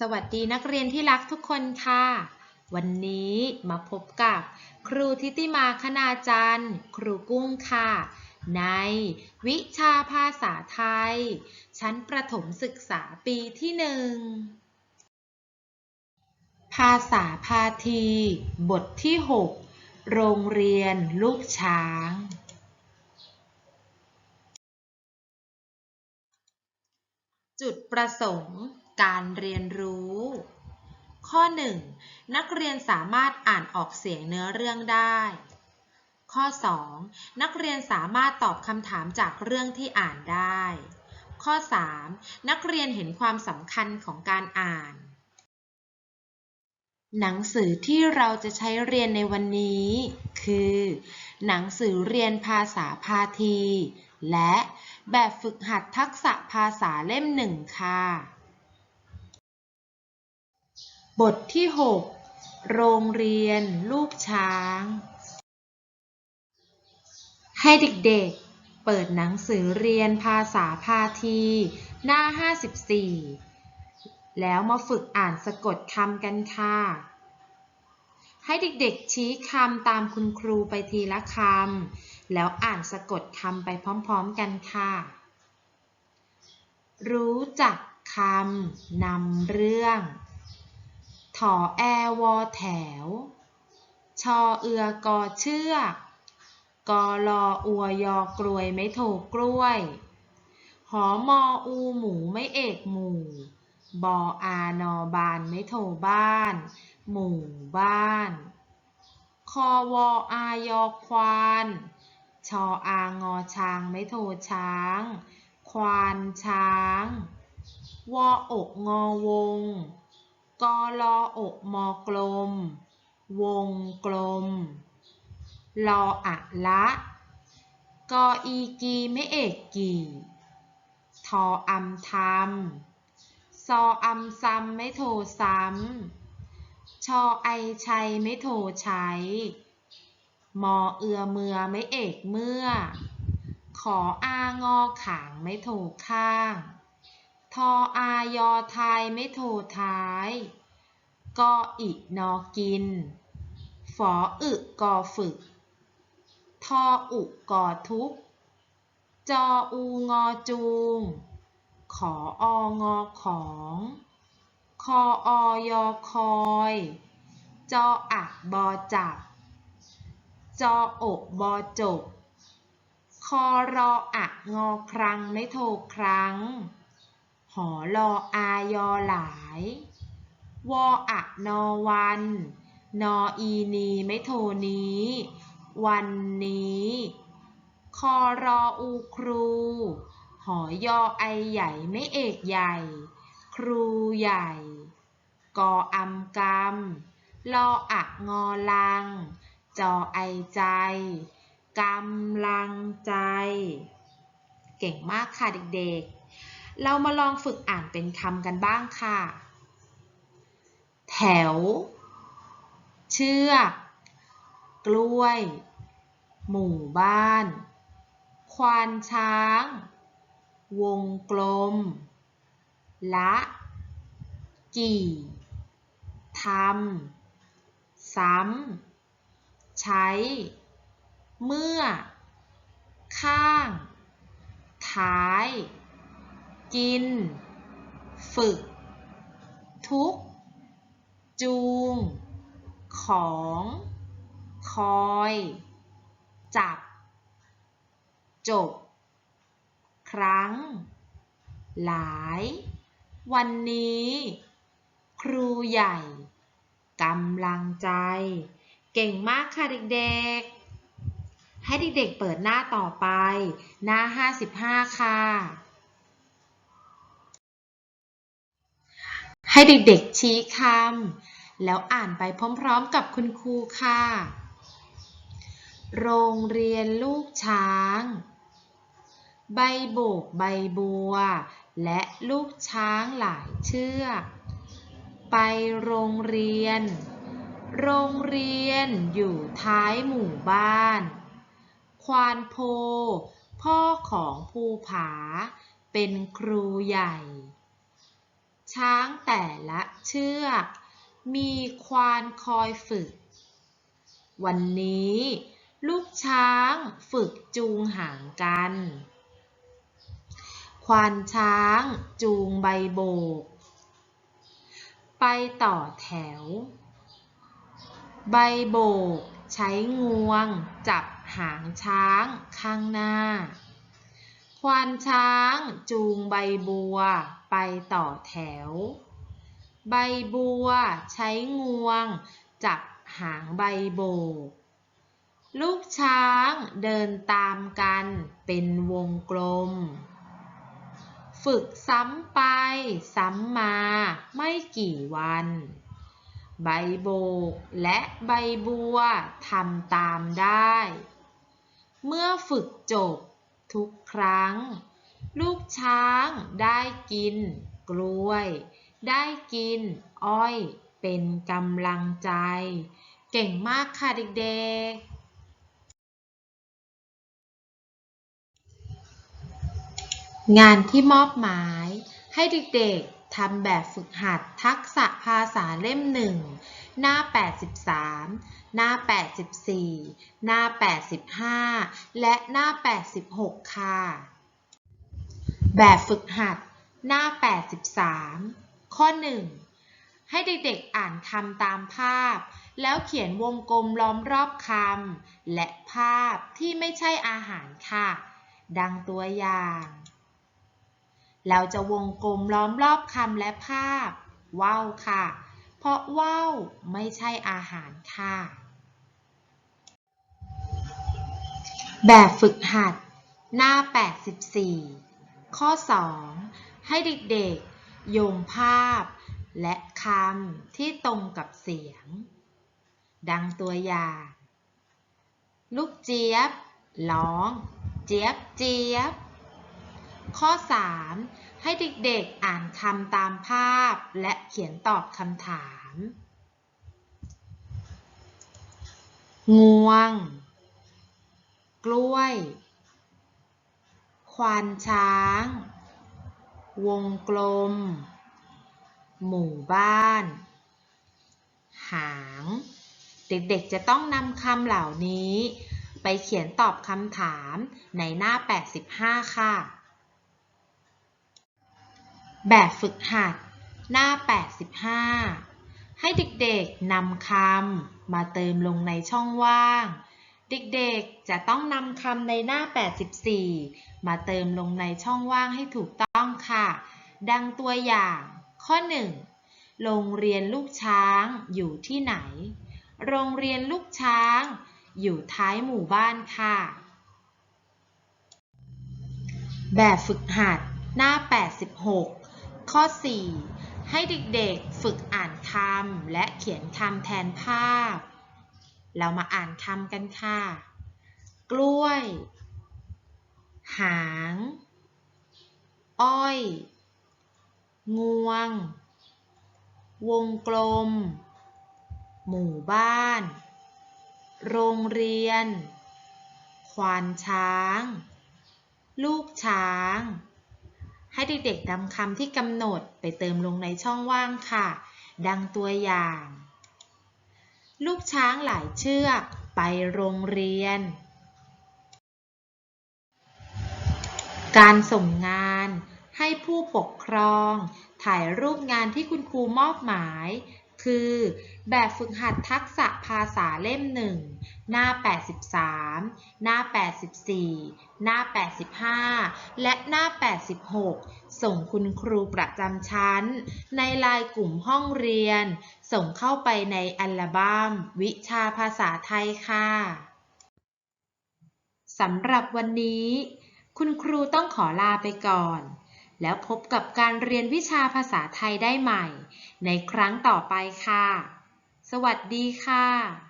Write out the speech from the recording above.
สวัสดีนักเรียนที่รักทุกคนค่ะ วันนี้มาพบกับครูทิติมาคณาจันทร์ ครูกุ้งค่ะ ในวิชาภาษาไทย ชั้นประถมศึกษาปีที่หนึ่งภาษาพาที บทที่ 6 โรงเรียนลูกช้างจุดประสงค์ การเรียนรู้ ข้อ 1. นักเรียนสามารถอ่านออกเสียงเนื้อเรื่องได้ ข้อ 2. นักเรียนสามารถตอบคำถามจากเรื่องที่อ่านได้ ข้อ 3. นักเรียนเห็นความสำคัญของการอ่าน หนังสือที่เราจะใช้เรียนในวันนี้ คือ หนังสือเรียนภาษาพาที และแบบฝึกหัดทักษะภาษาเล่มหนึ่งค่ะ บทที่ 6 โรงเรียนลูกช้าง ให้เด็กๆ เปิดหนังสือเรียนภาษาพาทีหน้า 54 แล้วมาฝึกอ่านสะกดคำกันค่ะ ให้เด็กๆ ชี้คำตามคุณครูไปทีละคำ แล้วอ่านสะกดคำไปพร้อมๆกันค่ะ รู้จักคำนำเรื่อง ถอแอวอแถว ชอเอือกอเชือกกอลออัวยอกลวยไม่โถกล้วย หอมออูหมูไม่เอกหมู่ บออานอบานไม่โถบ้าน หมู่บ้าน คอวออายอควาน ชออางอช้างไม่โถช้าง ควานช้าง วออกงอวง กอลออกมอกลม วงกลม ลออะละ กออีกีไม่เอกกีทออำทำซออำซ้ำไม่โทซ้ำ ชอไอชัยไม่โทใช้มอเอือเมือไม่เอกเมื่อ ขออางอขางไม่โทข้าง ทออายอทายไม่โทท้าย กออินอกิน ฝออึกอฝึก ทออุกอทุก จออูงอจูง ขอองอของ คออยอคอย จออักบอจับ จออกบอจบ คอรออะงอครั้งไม่โทครั้ง หอรออายอหลาย วออะนอวัน นออีนีไม่โทนี้ วันนี้ คอรออูครู หอยอไอใหญ่ไม่เอกใหญ่ ครูใหญ่ กออำกำลออะงอลัง จอไอใจกำลังใจ เก่งมากค่ะเด็กๆ เรามาลองฝึกอ่านเป็นคำกันบ้างค่ะ แถว เชือก กล้วย หมู่บ้าน ควานช้าง วงกลม ละ กี่ทำ ซ้ำ ใช้ เมื่อ ข้าง ท้าย กิน ฝึก ทุก จูง ของ คอย จับ จบ ครั้ง หลาย วันนี้ ครูใหญ่กำลังใจ เก่งมากค่ะเด็กๆ ให้เด็กๆเปิดหน้าต่อไป หน้า 55 ค่ะ ให้เด็กๆชี้คำแล้วอ่านไปพร้อมๆกับคุณครูค่ะ โรงเรียนลูกช้าง ใบโบกใบบัว และลูกช้างหลายเชือกไปโรงเรียน โรงเรียนอยู่ท้ายหมู่บ้าน ควานโพ พ่อของภูผา เป็นครูใหญ่ ช้างแต่ละเชือก มีควานคอยฝึก วันนี้ ลูกช้างฝึกจูงหางกัน ควานช้างจูงใบโบก ไปต่อแถว ใบโบกใช้งวงจับหางช้างข้างหน้า ควานช้างจูงใบบัว ไปต่อแถว ใบบัวใช้งวง จับหางใบโบก ลูกช้างเดินตามกันเป็นวงกลม ฝึกซ้ำไป ซ้ำมาไม่กี่วัน ใบโบกและใบบัวทำตามได้ เมื่อฝึกจบทุกครั้ง ลูกช้างได้กินกล้วย ได้กินอ้อยเป็นกำลังใจ เก่งมากค่ะเด็กๆงานที่มอบหมายให้เด็กๆทำแบบฝึกหัดทักษะภาษาเล่มหนึ่งหน้า 83 หน้า 84 หน้า 85 และหน้า 86 ค่ะ แบบฝึกหัดหน้า 83 ข้อ 1 ให้เด็กๆอ่านคำตามภาพ แล้วเขียนวงกลมล้อมรอบคำและภาพที่ไม่ใช่อาหารค่ะ ดังตัวอย่าง เราจะวงกลมล้อมรอบคำและภาพ ว่าวค่ะ เพราะว่าวไม่ใช่อาหารค่ะ แบบฝึกหัดหน้า 84 ข้อ 2 ให้เด็กๆ โยงภาพ และคำที่ตรงกับเสียง ดังตัวอย่าง ลูกเจี๊ยบ ร้อง เจี๊ยบเจี๊ยบ ข้อ 3 ให้เด็กๆ อ่านคำตามภาพ และเขียนตอบคำถาม งวง กล้วย ควานช้าง วงกลม หมู่บ้าน หาง เด็กๆจะต้องนำคำเหล่านี้ ไปเขียนตอบคำถามในหน้า 85 ค่ะ แบบฝึกหัดหน้า 85 ให้เด็กๆนำคำมาเติมลงในช่องว่าง เด็กๆ จะต้องนำคำในหน้า 84 มาเติมลงในช่องว่างให้ถูกต้องค่ะ ดังตัวอย่าง ข้อ 1 โรงเรียนลูกช้างอยู่ที่ไหน โรงเรียนลูกช้าง อยู่ท้ายหมู่บ้านค่ะ แบบฝึกหัดหน้า 86 ข้อ 4 ให้เด็กๆ ฝึกอ่านคำและเขียนคำแทนภาพ เรามาอ่านคำกันค่ะ กล้วย หาง อ้อย งวง วงกลม หมู่บ้าน โรงเรียน ควานช้าง ลูกช้าง ให้เด็กๆนำคำที่กำหนดไปเติมลงในช่องว่างค่ะ ดังตัวอย่าง ลูกช้างหลายเชือกไปโรงเรียน การส่งงานให้ผู้ปกครอง ถ่ายรูปงานที่คุณครูมอบหมาย คือ แบบฝึกหัดทักษะภาษาเล่มหนึ่งหน้า 83 หน้า 84 หน้า 85 และหน้า 86 ส่งคุณครูประจำชั้น ในลน์กลุ่มห้องเรียน ส่งเข้าไปในอัลบั้มวิชาภาษาไทยค่ะสำหรับวันนี้ คุณครูต้องขอลาไปก่อน แล้วพบกับการเรียนวิชาภาษาไทยได้ใหม่ ในครั้งต่อไปค่ะ สวัสดีค่ะ